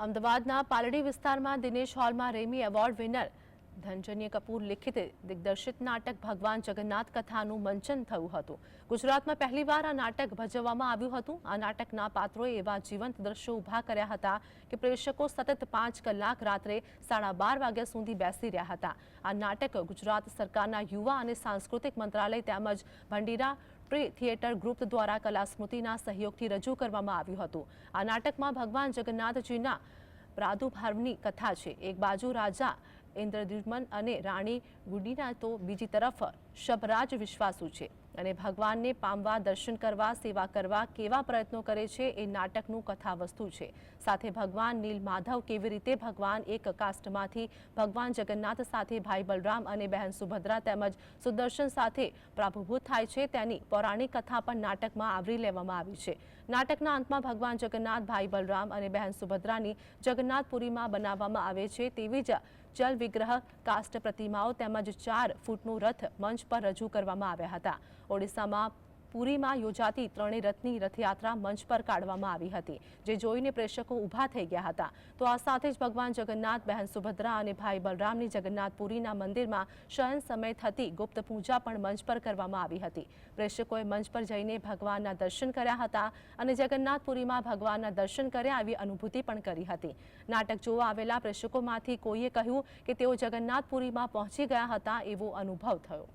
અમદાવાદના પાલડી વિસ્તારમાં દિનેશ હોલમાં રેમી એવોર્ડ વિનર. ધનજન્ય કપૂર લિખિત દિગ્દર્શિત નાટક ભગવાન જગન્નાથ કથાનું મંચન થયું હતું. ગુજરાતમાં પહેલીવાર આ નાટક ભજવવામાં આવ્યું હતું. આ નાટકના પાત્રોએ એવા જીવંત દ્રશ્યો ઊભા કર્યા હતા કે પ્રેક્ષકો સતત પાંચ કલાક રાત્રે સાડા બાર વાગ્યા સુધી બેસી રહ્યા હતા. આ નાટક ગુજરાત સરકારના યુવા અને સાંસ્કૃતિક મંત્રાલય તેમજ ભંડીરા થિયેટર ગ્રુપ દ્વારા કલા સ્મૃતિના સહયોગથી રજૂ કરવામાં આવ્યું હતું. આ નાટકમાં ભગવાન જગન્નાથજીના પ્રાદુર્ભાવની કથા છે. એક બાજુ રાજા ઇન્દ્રદ્યુમન અને રાણી ગુડીના તો બીજી તરફ શબરાજ વિશ્વાસુ છે અને ભગવાનને પામવા, દર્શન કરવા, સેવા કરવા કેવા પ્રયત્નો કરે છે એ નાટકનું કથા વસ્તુ છે. સાથે ભગવાન નીલ માધવ કેવી રીતે ભગવાન એક કાસ્ટમાંથી ભગવાન જગન્નાથ સાથે ભાઈ બલરામ અને બહેન સુભદ્રા તેમજ સુદર્શન સાથે પ્રાભુભૂત થાય છે તેની પૌરાણિક કથા પણ નાટકમાં આવરી લેવામાં આવી છે. નાટકના અંતમાં ભગવાન જગન્નાથ, ભાઈ બલરામ અને બહેન સુભદ્રાની જગન્નાથપુરીમાં બનાવવામાં આવે છે તેવી જ જલ વિગ્રહ કાસ્ટ પ્રતિમાઓ તેમજ ચાર ફૂટનું રથ મંચ પર રજૂ કરવામાં આવ્યા હતા. ઓડિશામાં પુરીમાં યોજાતી ત્રણેય રથની રથયાત્રા મંચ પર કાઢવામાં આવી હતી, જે જોઈને પ્રેક્ષકો ઊભા થઈ ગયા હતા. તો આ સાથે જ ભગવાન જગન્નાથ, બહેન સુભદ્રા અને ભાઈ બલરામની જગન્નાથપુરીના મંદિરમાં શયન સમય થતી ગુપ્ત પૂજા પણ મંચ પર કરવામાં આવી હતી. પ્રેક્ષકોએ મંચ પર જઈને ભગવાનના દર્શન કર્યા હતા અને જગન્નાથપુરીમાં ભગવાનના દર્શન કર્યા આવી અનુભૂતિ પણ કરી હતી. નાટક જોવા આવેલા પ્રેક્ષકોમાંથી કોઈએ કહ્યું કે તેઓ જગન્નાથપુરીમાં પહોંચી ગયા હતા એવો અનુભવ થયો.